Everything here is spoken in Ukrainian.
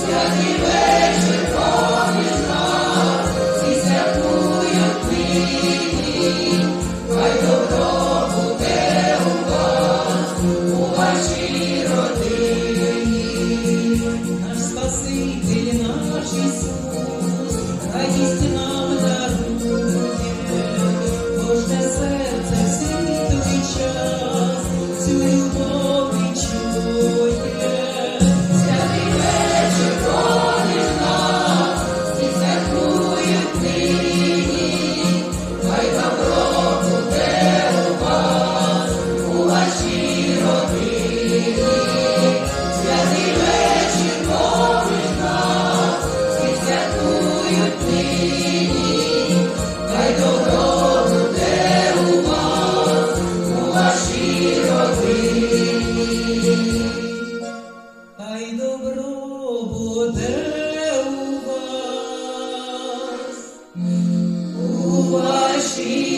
Святий вечір see.